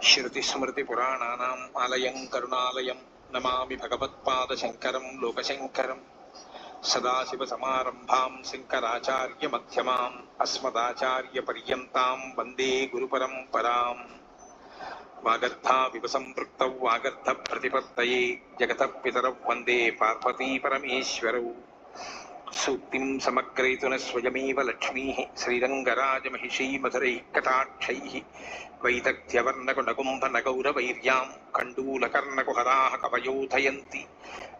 వాల్మీకి కోకిలం శృతిస్మృతిపురాణానాం ఆలయం కరుణాలయం నమామి భగవత్పాదశంకరం లోకశంకరం సదాశివసమారంభాం శంకరాచార్యమధ్యమాం అస్మదాచార్యపర్యంతాం వందే గురుపరంపరాం వాగర్థావివ సంపృక్తౌ వాగర్థ ప్రతిపత్తయే జగత సూక్తిం సమగ్రయతున స్వయమేవ లక్ష్మీ శ్రీరంగరాజమహిషీ మధురైः కటాక్షైः వైదగ్ధ్యవర్ణకునగుంభనగౌరవైర్యాం కండూలకర్ణకుహరాः కవయోధయంతి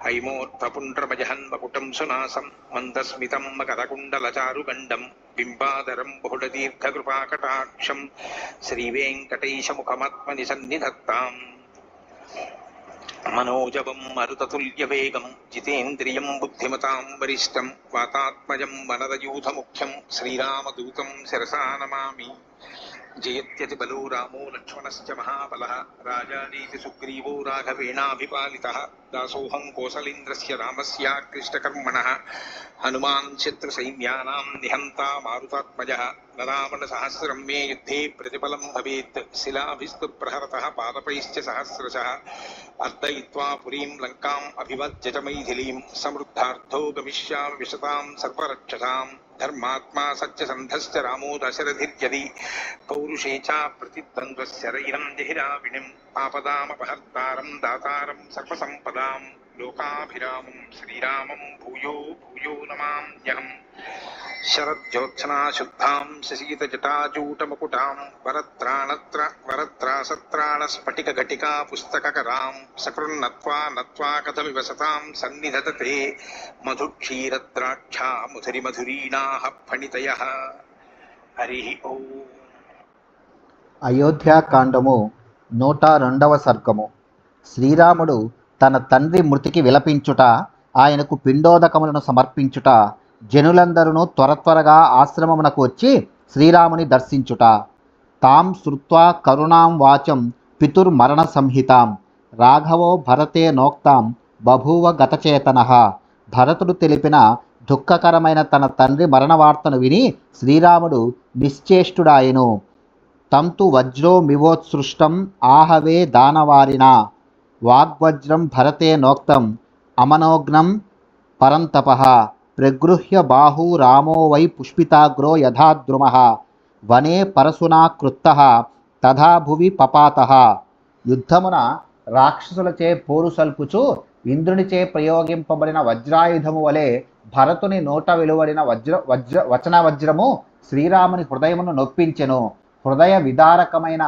హైమోర్థపుండ్రమజహన్మకుటం సునాసం మందస్మితం మకరకుండలచారుగండం బింబాదరం బహుళదీర్ఘకృపాకటాక్షం శ్రీవేంకటేశముఖమాత్మని సన్నిధత్తాం మనోజవం మరుతతుల్యవేగం జితేంద్రియం బుద్ధిమతాం వరిష్టం వాతాత్మజం వనరయూథముఖ్యం శ్రీరామదూతం శిరసా నమామి జయత్యతి బలో రామో లక్ష్మణశ్చ మహాబల రాజానీతి సుగ్రీవో రాఘవేణాభిపాలిత దాసోహం కోసలేంద్రస్య రామస్యాకృష్టకర్మణ క్లిష్టకర్మణः హనుమాన్ శత్రుసైన్యానాం నిహంతా మారుతాత్మజः నరావణసహస్రం మే యుద్ధే ప్రతిఫలం భవేత్ శిలాభిస్తు ప్రహరత పాదపైశ్చ సహస్రశ అర్దయిత్వా పురీం లంకాం అభివజ్య చ సమృద్ధార్థో గమిష్యామి విశతాం సర్వరక్షసాం ధర్మాత్మా సత్యసంధశ్చ రామో దశరథిర్యది పౌరుషే చ ప్రతిద్వంద్వశరైరం జహిరావిణిం ఆపదామపహర్తారం దాతారం సర్వసంపదాం లోకాభిరామం శ్రీరామం భూయో భూయో నమామ్యహం శరజ్యోత్సనా శుద్ధాం శశీతజటాజూటముకుటాం వరత్రాణత్ర వరత్రాసత్రాణ స్ఫటిక ఘటికా పుస్తకరాం సకృన్నత్వా నత్వా కథమివ సతాం సన్నిధతతే మధుక్షీరద్రాక్షా ముధురి మధురీణాః ఫణితయ హరి ఓం అయోధ్యాకాండము నూట రెండవ సర్గము. శ్రీరాముడు తన తండ్రి మృతికి విలపించుట ఆయనకు పిండోదకములను సమర్పించుట జనులందరూ త్వర త్వరగా ఆశ్రమమునకు వచ్చి శ్రీరాముని దర్శించుట. తాం శృత్వా కరుణాం వాచం పితుర్మరణ సంహితాం. రాఘవో భరతే నోక్తాం బభూవ గతచేతన. భరతుడు తెలిపిన దుఃఖకరమైన తన తండ్రి మరణవార్తను విని శ్రీరాముడు నిశ్చేష్టుడాయెను. తంతు వజ్రో మివోత్సృష్టం ఆహవే దానవారిన వాగ్వజ్రం భరతే నోక్తం అమనోగ్నం పరంతప. ప్రగృహ్య బాహూ రామో వై పుష్పితాగ్రో యథాద్రుమ వనే పరశునా కృత్తః. తథా భువి పపాత. యుద్ధమున రాక్షసులచే పోరుసల్పుచు ఇంద్రునిచే ప్రయోగింపబడిన వజ్రాయుధము వలె భరతుని నోట వెలువడిన వజ్ర వజ్ర వచన వజ్రము శ్రీరాముని హృదయమును నొప్పించెను. హృదయ విదారకమైన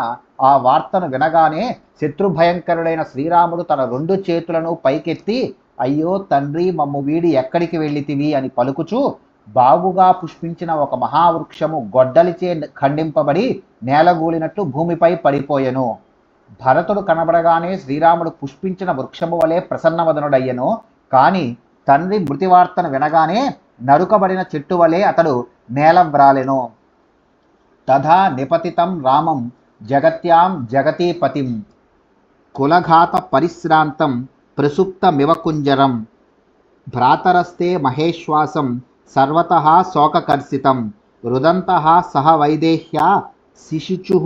ఆ వార్తను వినగానే శత్రుభయంకరుడైన శ్రీరాముడు తన రెండు చేతులను పైకెత్తి అయ్యో తండ్రి మమ్ము వీడి ఎక్కడికి వెళ్ళితివి అని పలుకుచూ బాగుగా పుష్పించిన ఒక మహావృక్షము గొడ్డలిచే ఖండింపబడి నేలగూలినట్టు భూమిపై పడిపోయెను. భరతుడు కనబడగానే శ్రీరాముడు పుష్పించిన వృక్షము వలె ప్రసన్నవదనుడయ్యను. కానీ తండ్రి మృతివార్తను వినగానే నరుకబడిన చెట్టు వలె అతడు నేల వ్రాలెను. తథా నిపతితం రామం జగత్యాం జగతీపతిం. కులఘాత పరిశ్రాంతం ప్రసుప్తమివకుంజరం భ్రాతరస్తే మహేశ్వాసం సర్వత శోకకర్షితం రుదంత సహ వైదేహ్యా శిశుచు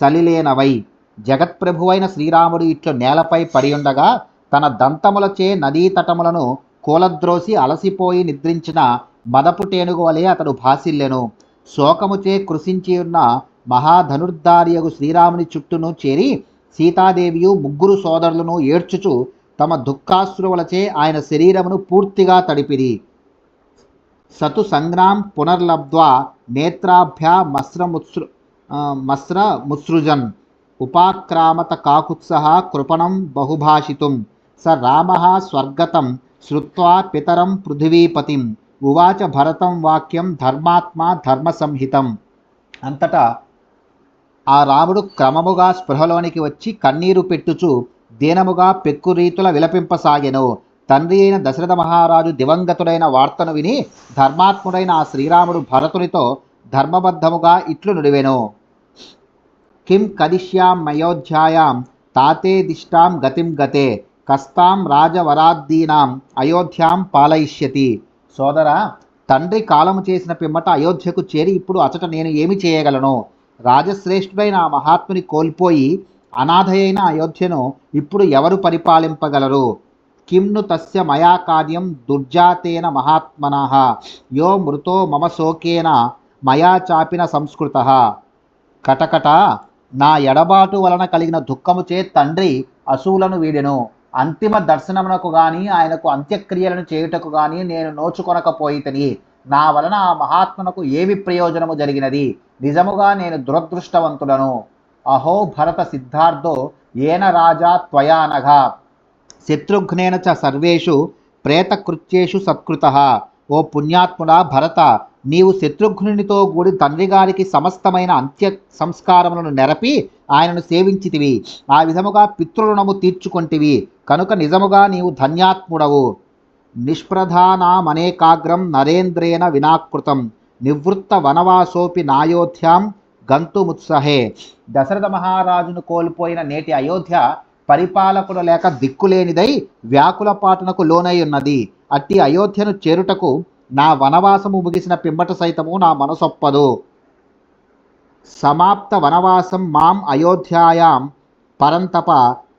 సలిలేనవై జగత్ప్రభువైన శ్రీరాముడు ఇట్లు నేలపై పడియుండగా తన దంతములచే నదీ తటములను కూలద్రోసి అలసిపోయి నిద్రించిన మదపు టేనుగు వలె అతడు భాసిల్లెను. శోకముచే కృషించి ఉన్న మహాధనుర్ధార్యగు శ్రీరాముని చుట్టూను చేరి సీతాదేవియు ముగ్గురు సోదరులను ఏడ్చుచు తమ దుఃఖాశ్రువులచే ఆయన శరీరమును పూర్తిగా తడిపిరి. సతు సంగ్రాం పునర్లబ్ధ్వా నేత్రాభ్యా మస్రముత్సృ మస్ర ముత్సృజన్ ఉపాక్రామత కాకుత్సహ కృపణం బహుభాషితుం. స రామ స్వర్గతం శ్రుత్వా పితరం పృథివీపతిం. ఉవాచ భరతం వాక్యం ధర్మాత్మ ధర్మ సంహితం అంతటా ఆ రాముడు క్రమముగా స్పృహలోనికి వచ్చి కన్నీరు పెట్టుచు దీనముగా పెక్కురీతుల విలపింపసాగెను. తండ్రి అయిన దశరథ మహారాజు దివంగతుడైన వార్తను విని ధర్మాత్ముడైన ఆ శ్రీరాముడు భరతునితో ధర్మబద్ధముగా ఇట్లు నుడివెను. కిం కదిష్యాం మయోధ్యాయాం తాతే దిష్టాం గతిం గతే కస్తాం రాజవరాద్దీనాం అయోధ్యాం పాలయిష్యతి. సోదర తండ్రి కాలము చేసిన పిమ్మట అయోధ్యకు చేరి ఇప్పుడు అచట నేను ఏమి చేయగలను? రాజశ్రేష్ఠుడైన ఆ మహాత్ముని కోల్పోయి అనాథయైన అయోధ్యను ఇప్పుడు ఎవరు పరిపాలింపగలరు? కింను తస్య మయా కార్యం దుర్జాతేన మహాత్మన. యో మృతో మమ శోకేన మయా చాపిన సంస్కృత. కటకట నా ఎడబాటు వలన కలిగిన దుఃఖముచే తండ్రి అసూలను వీడెను. అంతిమ దర్శనమునకు గాని ఆయనకు అంత్యక్రియలను చేయుటకు గాని నేను నోచుకొనకపోయితని. నా వలన ఆ మహాత్మనకు ఏమి ప్రయోజనము జరిగినది? నిజముగా నేను దురదృష్టవంతుడను. అహో భరత సిద్ధార్థో ఏన రాజా త్వయానఘ శత్రుఘ్నేన చ సర్వేషు ప్రేతకృత్యేషు సత్కృత. ఓ పుణ్యాత్ముడా భరత నీవు శత్రుఘ్నునితో కూడి తండ్రి గారికి సమస్తమైన అంత్య సంస్కారములను నెరపి ఆయనను సేవించితివి. ఆ విధముగా పితృరుణము తీర్చుకొంటివి. కనుక నిజముగా నీవు ధన్యాత్ముడవు. నిష్ప్రధానామనేకాగ్రం నరేంద్రేణ వినాకృతం. నివృత్త వనవాసోపి నాయోధ్యాం గంతుముత్సహే. దశరథ మహారాజును కోల్పోయిన నేటి అయోధ్య పరిపాలకుడు లేక దిక్కులేనిదై వ్యాకులపాటునకు లోనై ఉన్నది. అట్టి అయోధ్యను చేరుటకు నా వనవాసము ముగిసిన పిమ్మట సైతము నా మనసొప్పదు. సమాప్త వనవాసం మాం అయోధ్యాయాం పరంతప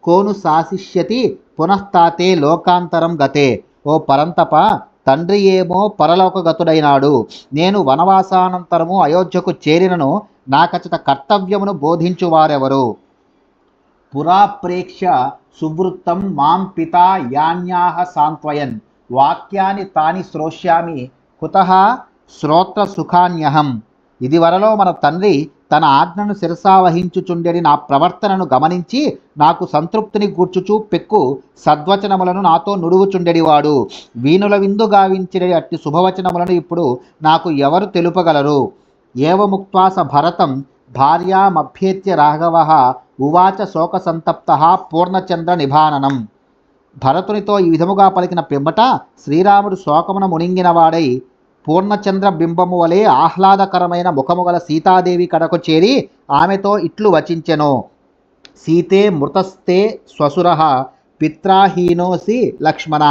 కోను శాసిష్యతి పునఃతాతే లోకాంతరం గతే. ఓ పరంతప తండ్రి ఏమో పరలోకగతుడైనాడు. నేను వనవాసానంతరము అయోధ్యకు చేరినను. నాకచట కర్తవ్యమును బోధించువారెవరు? పురాప్రేక్ష సువృత్తం మాం పితా యాన్యాహ సాంత్వయన్. వాక్యాన్ని తాని శ్రోష్యామి. కుత శ్రోత్ర సుఖాన్యహం ఇదివరలో మన తండ్రి తన ఆజ్ఞను శిరసావహించుచుండెడి నా ప్రవర్తనను గమనించి నాకు సంతృప్తిని గూర్చుచూ పెక్కు సద్వచనములను నాతో నుడుగుచుండెడివాడు. వీణుల విందు గావించిన అట్టి శుభవచనములను ఇప్పుడు నాకు ఎవరు తెలుపగలరు? ఏవముక్వాస భరతం భార్యామభ్యేత్య రాఘవ ఉవాచ శోకసంతప్త పూర్ణచంద్ర నిభాననం. భరతునితో ఈ విధముగా పలికిన పిమ్మట శ్రీరాముడు శోకమున మునింగినవాడై పూర్ణచంద్ర బింబము వలె ఆహ్లాదకరమైన ముఖము గల సీతాదేవి కడకు చేరి ఆమెతో ఇట్లు వచించెను. సీతే మృతస్తే స్వసుర పిత్రాహీనోసి లక్ష్మణ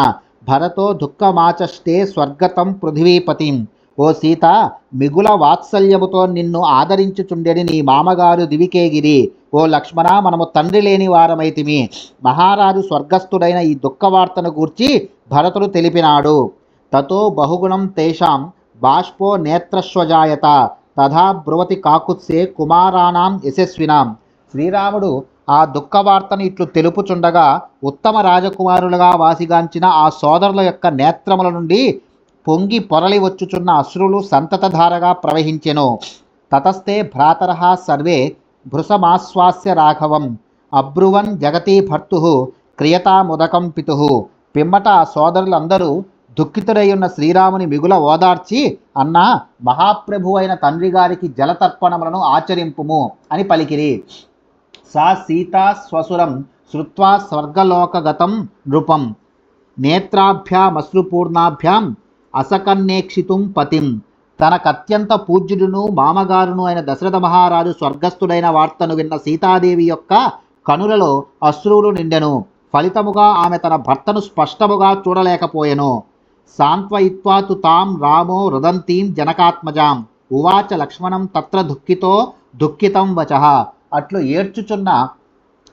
భరతో దుఃఖమాచష్టే స్వర్గతం పృథివీపతిం. ఓ సీత మిగుల వాత్సల్యముతో నిన్ను ఆదరించుచుండెని నీ మామగారు దివికేగిరి. ఓ లక్ష్మణ మనము తండ్రి లేని వారమైతిమి. మహారాజు స్వర్గస్థుడైన ఈ దుఃఖవార్తను గూర్చి భరతుడు తెలిపినాడు. తతో బహుగుణం తేషాం బాష్పో నేత్రస్వజాయత తథా బ్రువతి కాకుత్సే కుమారాణం యశస్వినాం. శ్రీరాముడు ఆ దుఃఖవార్తను ఇట్లు తెలుపుచుండగా ఉత్తమ రాజకుమారులుగా వాసిగాంచిన ఆ సోదరుల యొక్క నేత్రముల నుండి పొంగి పొరలి వచ్చుచున్న అశ్రులు సంతతధారగా ప్రవహించెను. తతస్తే భ్రాతర సర్వే భృసమాశ్వాస్య రాఘవం. అబ్రువన్ జగతీ భర్తు క్రియతాముదకం పితు. పిమ్మట సోదరులందరూ దుఃఖితుడై ఉన్న శ్రీరాముని మిగుల ఓదార్చి అన్న మహాప్రభు అయిన తండ్రి గారికి జలతర్పణములను ఆచరింపుము అని పలికిరి. సా సీతా స్వసురం శృత్వా స్వర్గలోకగతం నృపం నేత్రాభ్యామశ్రుపూర్ణాభ్యాం అసకన్నేక్షితుం పతిం. తనకత్యంత పూజ్యుడును మామగారును అయిన దశరథ మహారాజు స్వర్గస్థుడైన వార్తను విన్న సీతాదేవి యొక్క కనులలో అశ్రువులు నిండెను. ఫలితముగా ఆమె తన భర్తను స్పష్టముగా చూడలేకపోయెను. సాంత్వయిత్వాతు తాం రామో రదంతీం జనకాత్మజాం. ఉవాచ లక్ష్మణం తత్ర దుఃఖితో దుఃఖితం వచ. అట్లు ఏడ్చుచున్న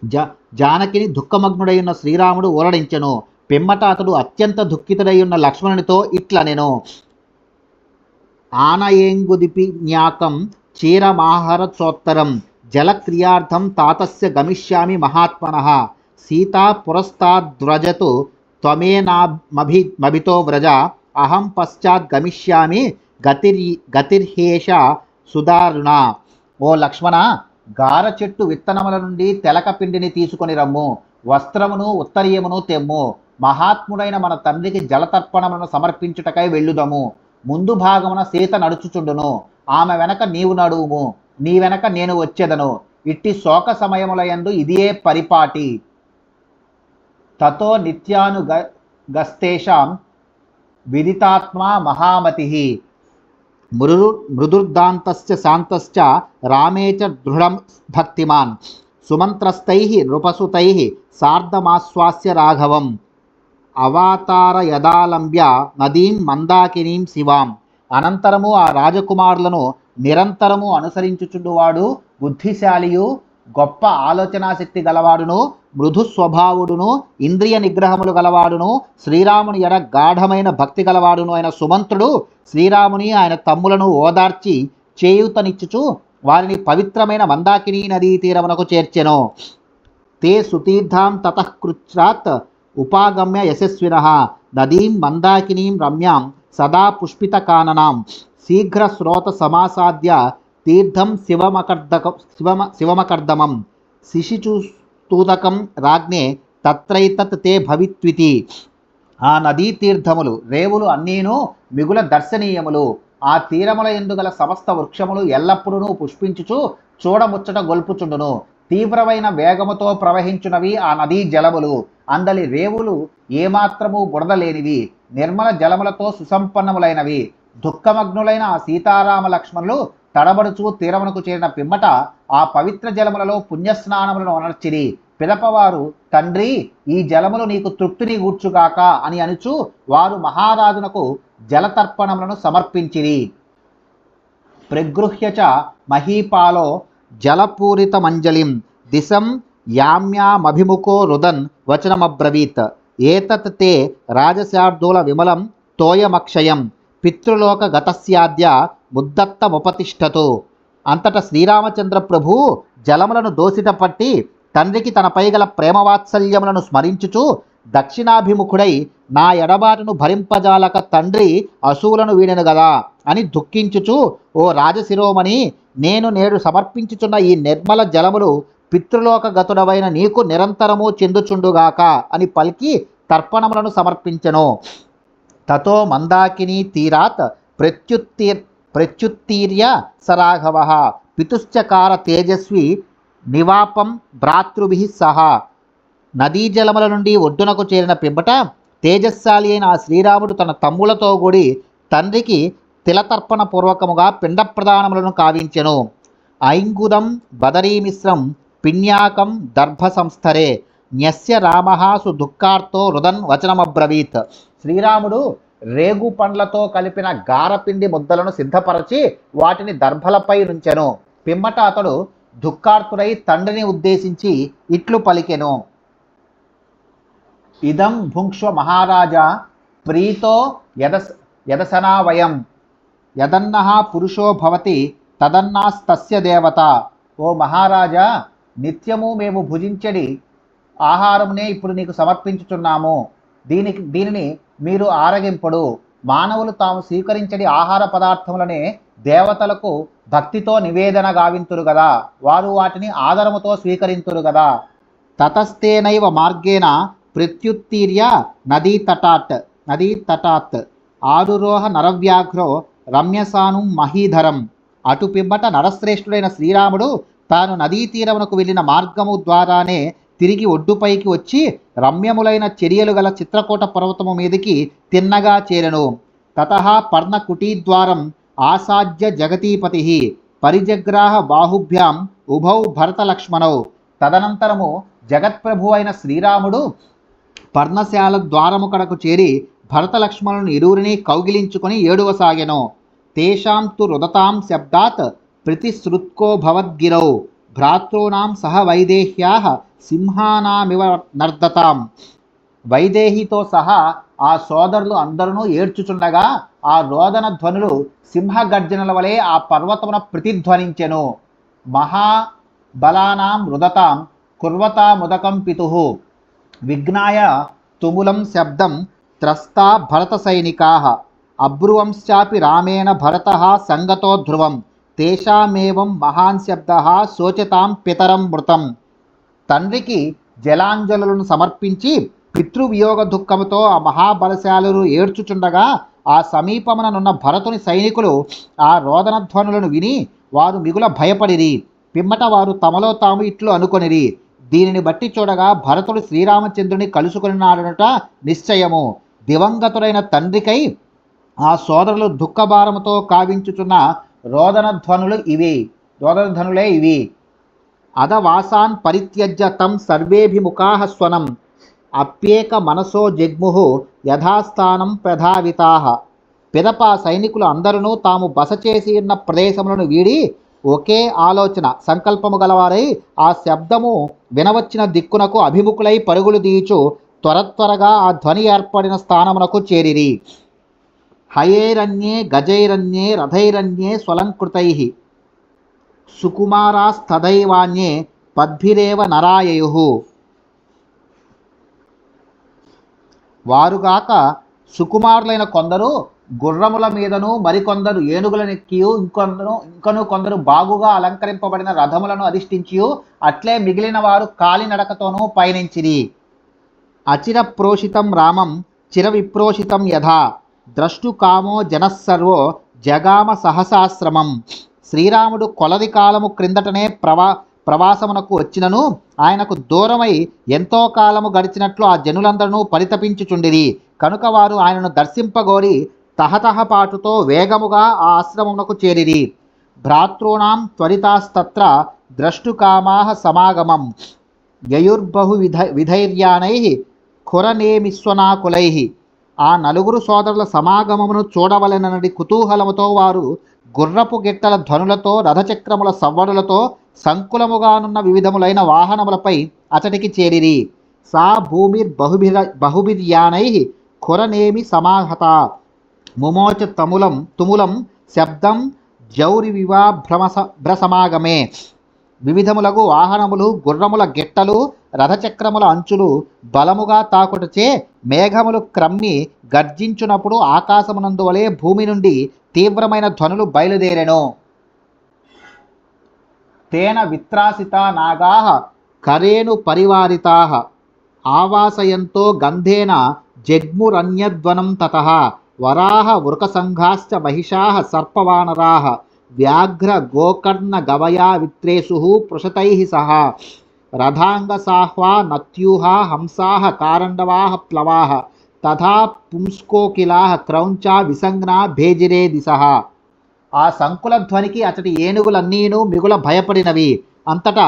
జ జానకిని దుఃఖమగ్నుడైన శ్రీరాముడు ఊరడించెను. పిమ్మట అతడు అత్యంత దుఃఖితుడై ఉన్న లక్ష్మణునితో ఇట్లనెను. ఆనయేంగుదిపి జ్ఞాకం చీరమాహరచోత్తరం జలక్రియార్థం తాతస్య గమిష్యామి మహాత్మన. సీతా పురస్తాద్వ్రజతు త్వమేనామభి మభితో వ్రజ అహం పశ్చాత్ గమిష్యామి గతిర్ గతిర్హేష సుదారుణ ఓ లక్ష్మణ గార చెట్టు విత్తనముల నుండి తెలక పిండిని తీసుకొని రమ్ము వస్త్రమును ఉత్తరీయమును తెమ్ము మహాత్ముడైన మన తండ్రికి జలతర్పణములను సమర్పించుటకై వెళ్ళుదము. ముందు భాగమున సీత నడుచుచుండును ఆమె వెనక నీవు నడువుము నీ వెనక నేను వచ్చేదను. ఇట్టి శోక సమయములయందు ఇదియే పరిపాటి. తతో నిత్యానుగ గస్తేషాం విదితాత్మా మహామతి. మృదు మృదుర్దాంతస్య శాంతశ్చ రామే చ దృఢం భక్తిమాన్. సుమంత్రస్తై నృపసుతై సార్ధమాశ్వాస్య రాఘవం. అవాతార యదాలంబ్య నదీం మందాకినీం శివాం. అనంతరము ఆ రాజకుమారులను నిరంతరము అనుసరించుచుండువాడు బుద్ధిశాలియు గొప్ప ఆలోచనాశక్తి గలవాడును మృదు స్వభావుడును ఇంద్రియ నిగ్రహములు గలవాడును శ్రీరాముని ఎడ గాఢమైన భక్తి గలవాడును అయిన సుమంత్రుడు శ్రీరాముని ఆయన తమ్ములను ఓదార్చి చేయూతనిచ్చుచు వారిని పవిత్రమైన మందాకిని నదీ తీరమునకు చేర్చెను. తే సుతీర్థాం తతఃకృచ్రాత్ ఉపాగమ్య యశస్విన నదీం మందాకినీం రమ్యాం సదా పుష్పిత కాననాం. శీఘ్ర శ్రోత సమాసాద్య తీర్థం శివమకర్దకం శివమ శివమకర్దమం. శిశిచూస్తూదకం రాజ్ఞే తత్రైతత్ తే భవిత్వితి. ఆ నదీ తీర్థములు రేవులు అన్నీను మిగుల దర్శనీయములు. ఆ తీరముల ఎందుగల సమస్త వృక్షములు ఎల్లప్పుడూ పుష్పించుచు చూడముచ్చట గొల్పుచుండును. తీవ్రమైన వేగముతో ప్రవహించునవి ఆ నదీ జలములు. అందలి రేవులు ఏమాత్రము బుడదలేనివి. నిర్మల జలములతో సుసంపన్నములైనవి. దుఃఖమగ్నులైన ఆ సీతారామ లక్ష్మణులు తడబడుచు తీరమునకు చేరిన పిమ్మట ఆ పవిత్ర జలములలో పుణ్యస్నానములను అనర్చిరి. పిదపవారు తండ్రి ఈ జలములు నీకు తృప్తిని గూర్చుగాక అని అనుచు వారు మహారాజునకు జలతర్పణములను సమర్పించిరి. ప్రగృహ్యచ మహీపాలో జలపూరితమంజలిం దిశం యామ్యామభిముఖో రుదన్ వచనమబ్రవీత్. ఏతత్ తే రాజశార్దూల విమలం తోయమక్షయం పితృలోక గతస్యాద్య ముద్దత్తముపతిష్టతు అంతట శ్రీరామచంద్ర ప్రభు జలములను దోసిట పట్టి తండ్రికి తనపై గల ప్రేమవాత్సల్యములను స్మరించుచు దక్షిణాభిముఖుడై నా ఎడబాటును భరింపజాలక తండ్రి అసూలను వీడెను గదా అని దుఃఖించుచు ఓ రాజశిరోమణి నేను నేడు సమర్పించుచున్న ఈ నిర్మల జలములు పితృలోక గతుడవైన నీకు నిరంతరము చెందుచుండుగాక అని పలికి తర్పణములను సమర్పించెను. తతో మందాకిని తీరాత్ ప్రత్యుత్తీర్ ప్రత్యుత్తీర్య సరాఘవ. పితుశ్చకార తేజస్వి నివాపం భ్రాతృభి సహా. నదీ జలముల నుండి ఒడ్డునకు చేరిన పిమ్మట తేజస్శాలి అయిన ఆ శ్రీరాముడు తన తమ్ములతో కూడి తండ్రికి తిలతర్పణ పూర్వకముగా పిండ ప్రదానములను కావించెను. ఐంగుదం బదరీమిశ్రం పిణ్యాకం దర్భ సంస్థరే న్యస్య రామహాసు దుఃఖార్తో రుదన్ వచనమబ్రవీత్. శ్రీరాముడు రేగు పండ్లతో కలిపిన గారపిండి ముద్దలను సిద్ధపరచి వాటిని దర్భలపై నుంచెను. పిమ్మట అతడు దుఃఖార్తుడై తండ్రిని ఉద్దేశించి ఇట్లు పలికెను. ఇదం భుంక్ష్వ మహారాజా ప్రీతో యదస్ యదసనావయం యదన్న పురుషో భవతి తదన్నాస్తస్య దేవత. ఓ మహారాజా నిత్యము మేము భుజించడి ఆహారమునే ఇప్పుడు నీకు సమర్పించుచున్నాము. దీనికి దీనిని మీరు ఆరగింపుడు. మానవులు తాము స్వీకరించడి ఆహార పదార్థములనే దేవతలకు భక్తితో నివేదన గావింతురు గదా. వారు వాటిని ఆదరముతో స్వీకరింతురు గదా. తతస్థేనైవ మార్గేణ ప్రత్యుత్తీర్య నదీ తటాత్ నదీ తటాత్. ఆరురోహ నరవ్యాఘ్రో రమ్యసాను మహీధరం. అటు పిమ్మట నరశ్రేష్ఠుడైన శ్రీరాముడు తాను నదీ తీరమునకు వెళ్ళిన మార్గము ద్వారానే తిరిగి ఒడ్డుపైకి వచ్చి రమ్యములైన చర్యలు గల చిత్రకూట పర్వతము మీదికి తిన్నగా చేరెను. తత పర్ణకుటీద్వారం ఆసాధ్య జగతీపతి పరిజగ్రాహ బాహుభ్యాం ఉభౌ భరతలక్ష్మణౌ. తదనంతరము జగత్ప్రభు అయిన శ్రీరాముడు పర్ణశాల ద్వారము కడకు చేరి భరతలక్ష్మణుని ఇరువురిని కౌగిలించుకొని ఏడువసాగెను తేషాం తు రుదతాం శబ్దాత్ ప్రతిశ్రుత్కో భవద్గిరౌ. భ్రాతॄణాం సహ వైదేహ్యా సింహానామివ నర్దతాం వైదేహితో సహా ఆ సోదరులు అందరూ ఏడ్చుచుండగా ఆ రోదన ధ్వనులు సింహగర్జనల వలె ఆ పర్వతమున ప్రతిధ్వనించెను. మహాబలానాం రుదతాం కుర్వతా ముదకం విఘ్నాయ తుములం శబ్దం త్రస్తా భరత సైనికా। అబ్రువంశ్చాపి రామేణ భరత సంగతో ధ్రువం। తేషామేవం మహాన్ శబ్ద శోచతాం పితరం మృతం. తండ్రికి జలాంజలులను సమర్పించి పితృవియోగ దుఃఖముతో ఆ మహాబలశాలురు ఏడ్చుచుండగా ఆ సమీపముననున్న భరతుని సైనికులు ఆ రోదనధ్వనులను విని వారు మిగుల భయపడిరి. పిమ్మట వారు తమలో తాము ఇట్లు అనుకొనిరి. దీనిని బట్టి చూడగా భరతుడు శ్రీరామచంద్రుని కలుసుకున్నాడనట నిశ్చయము. దివంగతుడైన తండ్రికై ఆ సోదరులు దుఃఖభారముతో కావించుచున్న రోదనధ్వనులు ఇవి. రోదనధ్వనులే ఇవి. అధవాసాన్ పరిత్యజ్య తం సర్వేభిముఖా స్వనం. అప్యేక మనసో జగ్ముహు యథాస్థానం ప్రధావితా. పిదప సైనికులు అందరూ తాము బస చేసి ఉన్న ప్రదేశములను వీడి ఒకే ఆలోచన సంకల్పము గలవారై ఆ శబ్దము వినవచ్చిన దిక్కునకు అభిముఖులై పరుగులు దీచు త్వర త్వరగా ఆ ధ్వని ఏర్పడిన స్థానమునకు చేరిరి. హయేరన్యే గజైరన్యే రథైరన్యే స్వలంకృతై. సుకుమారాస్తదైవాన్యే పద్భిరేవ నరాయయు. వారుగాక సుకుమారులైన కొందరు గుర్రముల మీదను మరికొందరు ఏనుగులనెక్కియు ఇంకొందరు ఇంకను కొందరు బాగుగా అలంకరింపబడిన రథములను అధిష్ఠించియు అట్లే మిగిలిన వారు కాలినడకతోనూ పయనించిరి. అచిర ప్రోషితం రామం చిర విప్రోషితం యథా. ద్రష్టు కామో జనస్సర్వో జగామ సహసాశ్రమం. శ్రీరాముడు కొలది కాలము క్రిందటనే ప్రవా ప్రవాసమునకు వచ్చినను ఆయనకు దూరమై ఎంతో కాలము గడిచినట్లు ఆ జనులందరూ పరితపించుచుండిరి. కనుక వారు ఆయనను దర్శింపగోరి తహతహపాటుతో వేగముగా ఆ ఆశ్రమమునకు చేరిరి. భ్రాతృణం త్వరితాస్తత్ర ద్రష్టుకామా సమాగమం. యయుర్బహు విధ విధైర్యానై ఖురనేమిస్వనాకులై ఆ నలుగురు సోదరుల సమాగమమును చూడవలెనని కుతూహలముతో వారు గుర్రపు గిట్టల ధ్వనులతో రథచక్రముల సవ్వడులతో సంకులముగానున్న వివిధములైన వాహనములపై అతడికి చేరిరి. సా భూమిర్ బహుభిర బహుభిర్యానై ఖురనేమి సమాహత. ముమోచ తములం తుములం శబ్దం జౌరి వివాభ్రమస భ్రసమాగమే. వివిధములకు వాహనములు గుర్రముల గిట్టలు రథచక్రముల అంచులు బలముగా తాకుటచే మేఘములు క్రమ్మి గర్జించునప్పుడు ఆకాశమునందు వలె భూమి నుండి తీవ్రమైన ధ్వనులు బయలుదేరెను. తేన విత్రాసితా నాగా కరేణు పరివారితా ఆవాసయంతో గంధేన జగ్మురన్యధ్వనం తత వరాహ వృకసంఘాశ్చ మహిషా సర్పవానరాः వ్యాఘ్ర గోకర్ణ గవయా విత్రేషు పృషతై సహా రథాంగసాహ్వా నత్యూహ హంసాహ కారండవాహ ప్లవాహ తథా పుంస్కోకిలాహ క్రౌంచా విసంజ్ఞా భేజిరే దిశ. ఆ సంకుల ధ్వనికి అతడి ఏనుగులన్నీను మిగుల భయపడినవి. అంతటా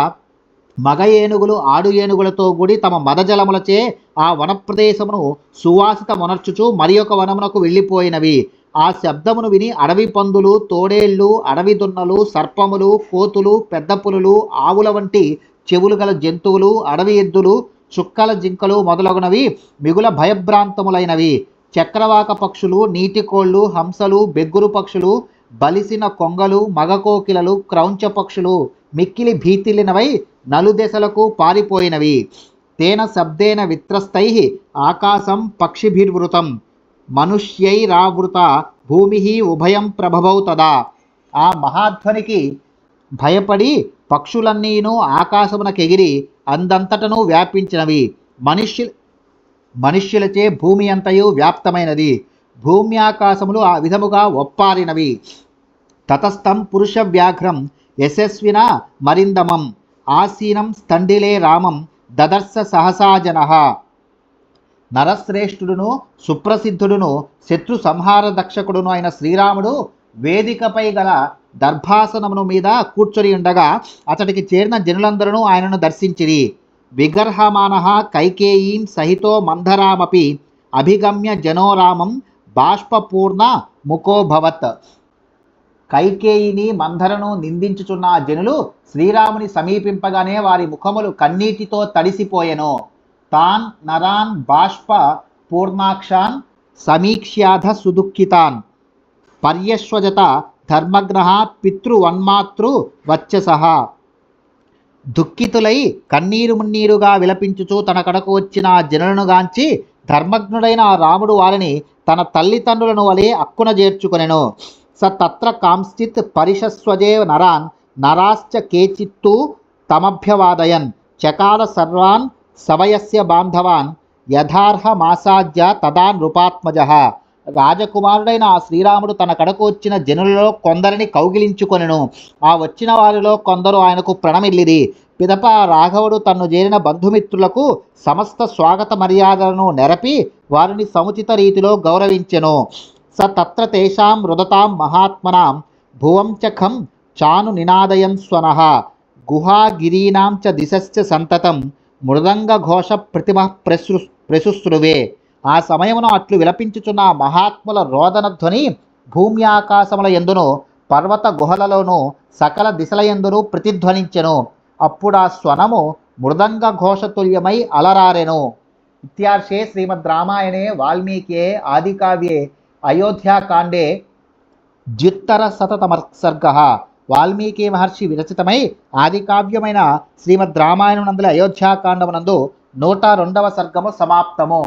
మగ ఏనుగులు ఆడు ఏనుగులతో కూడి తమ మదజలములచే ఆ వనప్రదేశమును సువాసిత మొనర్చుచు మరి ఒక వనమునకు వెళ్ళిపోయినవి. ఆ శబ్దమును విని అడవి పందులు తోడేళ్ళు అడవి దున్నలు సర్పములు కోతులు పెద్ద పులులు ఆవుల వంటి చెవులు గల జంతువులు అడవి ఎద్దులు చుక్కల జింకలు మొదలగునవి మిగుల భయభ్రాంతములైనవి. చక్రవాక పక్షులు నీటికోళ్ళు హంసలు బెగ్గురు పక్షులు బలిసిన కొంగలు మగకోకిలలు క్రౌంచ పక్షులు మిక్కిలి భీతిల్లినవై నలుదెశలకు పారిపోయినవి. తేన శబ్దేన విత్రస్తై ఆకాశం పక్షిభిర్వృతం. మనుష్యైరావృత భూమి ఉభయం ప్రభవౌ తదా. ఆ మహాధ్వనికి భయపడి పక్షులన్నీను ఆకాశమునకెగిరి అందంతటను వ్యాపించినవి. మనుష్యు మనుష్యులచే భూమి అంతయు వ్యాప్తమైనది. భూమి ఆకాశములు ఆ విధముగా ఒప్పారినవి. తతస్థం పురుష వ్యాఘ్రం యశస్విన మరిందమం. ఆసీనం స్తండిలే రామం దదర్శ సహసాజన నరశ్రేష్ఠుడును సుప్రసిద్ధుడును శత్రు సంహార దక్షకుడును అయిన శ్రీరాముడు వేదికపై గల దర్భాసనమును మీద కూర్చొని ఉండగా అతడికి చేరిన జనులందరూ ఆయనను దర్శించిరి. విగర్హమాన కైకేయీం సహితో మంధరామపి అభిగమ్య జనోరామం బాష్పపూర్ణ ముఖోభవత్. కైకేయిని మంధరను నిందించుచున్న ఆ జనులు శ్రీరాముని సమీపింపగానే వారి ముఖములు కన్నీటితో తడిసిపోయెను. తాన్ నరాన్ బాష్ప పూర్ణాక్షాన్ సమీక్ష్యాధ సుదుఖితాన్. పర్యశ్వజత ధర్మగ్రహ పితృవన్మాతృ వచ్చస దుఃఖితులై కన్నీరు మున్నీరుగా విలపించుచు తన కడకు వచ్చిన జనులను గాంచి ధర్మజ్ఞుడైన రాముడు వారిని తన తల్లిదండ్రులను వలె అక్కున చేర్చుకొనెను. స తత్ర కాంశ్చిత్ పరిషస్వజే నరాన్ నరాశ్చ కేచిత్తు తమభ్యవాదయన్ చకాల సర్వాన్ సవయస్య బాంధవాన్ యథార్హమాసాజ్య తదా నృపాత్మజ. రాజకుమారుడైన ఆ శ్రీరాముడు తన కడకు వచ్చిన జనులలో కొందరిని కౌగిలించుకొనెను. ఆ వచ్చిన వారిలో కొందరు ఆయనకు ప్రణమిల్లిరి. పిదప రాఘవుడు తన్ను చేరిన బంధుమిత్రులకు సమస్త స్వాగత మర్యాదలను నెరపి వారిని సముచిత రీతిలో గౌరవించెను. స తత్ర తేషాం రుదతాం మహాత్మనాం భువంచఖం చాను నినాదయం స్వనహ గుహాగిరీనాం చ దిశశ్చ సంతతం. మృదంగ ఘోష ప్రతిమ ప్రసృ ప్రశుశ్రువే. ఆ సమయమున అట్లు విలపించుచున్న మహాత్ముల రోదన ధ్వని భూమి ఆకాశముల ఎందును పర్వత గుహలలోను సకల దిశల ఎందును ప్రతిధ్వనించెను. అప్పుడు ఆ స్వనము మృదంగ ఘోషతుల్యమై అలరారెను. ఇత్యార్షే శ్రీమద్ రామాయణే వాల్మీకే ఆదికావ్యే అయోధ్యాకాండే ద్యుత్తర శతతమసర్గ వాల్మీకి మహర్షి విరచితమై ఆదికావ్యమైన శ్రీమద్ రామాయణం నందుల అయోధ్యాకాండమునందు నూట రెండవ సర్గము సమాప్తము.